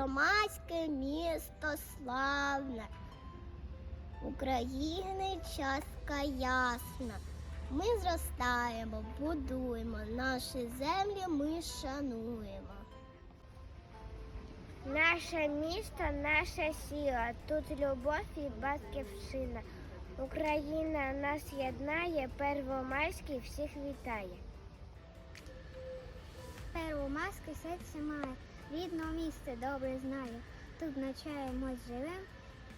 Первомайське місто славне, України частка ясна. Ми зростаємо, будуємо, наші землі ми шануємо. Наше місто, наша сила, тут любов і батьківщина. Україна нас єднає, Первомайський всіх вітає. Первомайське серце має, рідне місце добре знаю, Тут навчаємось живем,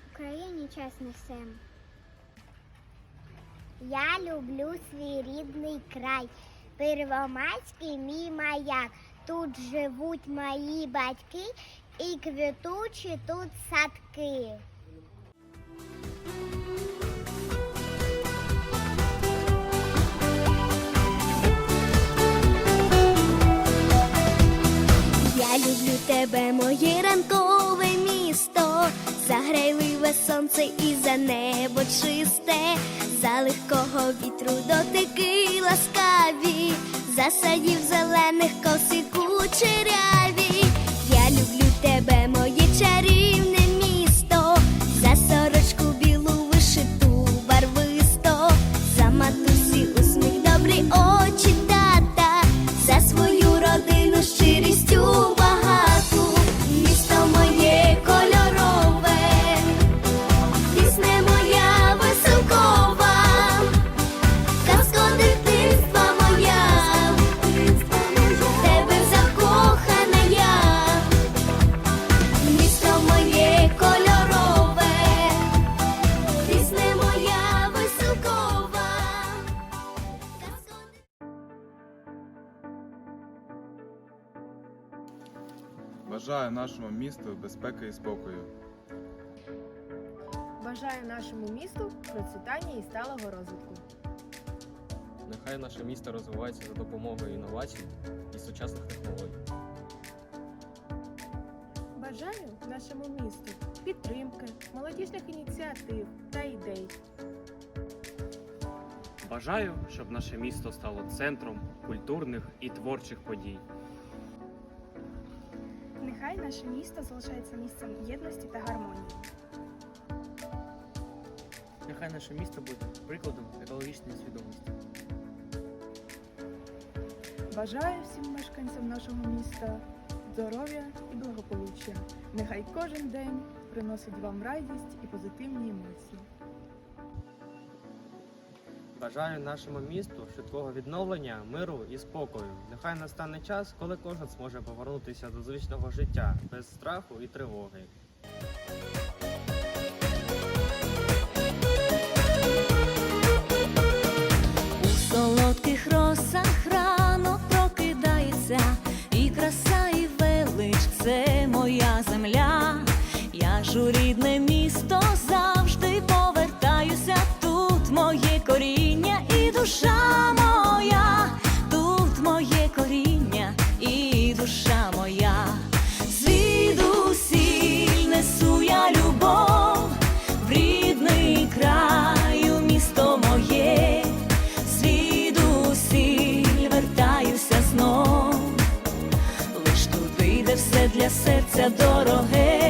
в Україні час несем. Я люблю свій рідний край, Первомайський мій маяк. Тут живуть мої батьки і квітучі тут садки. Тебе, моє ранкове місто, заграйливе сонце і за небо чисте, за легкого вітру дотики ласкаві, засадів зелених коси Бажаю нашому місту безпеки і спокою. Бажаю нашому місту процвітання і сталого розвитку. Нехай наше місто розвивається за допомогою інновацій і сучасних технологій. Бажаю нашому місту підтримки, молодіжних ініціатив та ідей. Бажаю, щоб наше місто стало центром культурних і творчих подій. Нехай наше місто залишається місцем єдності та гармонії. Нехай наше місто буде прикладом екологічної свідомості. Бажаю всім мешканцям нашого міста здоров'я і благополуччя. Нехай кожен день приносить вам радість і позитивні емоції. Бажаю нашому місту швидкого відновлення, миру і спокою. Нехай настане час, коли кожен зможе повернутися до звичного життя без страху і тривоги. У солодких росах рано прокидається, і краса, і велич це моя земля. Я ж для серця дороге.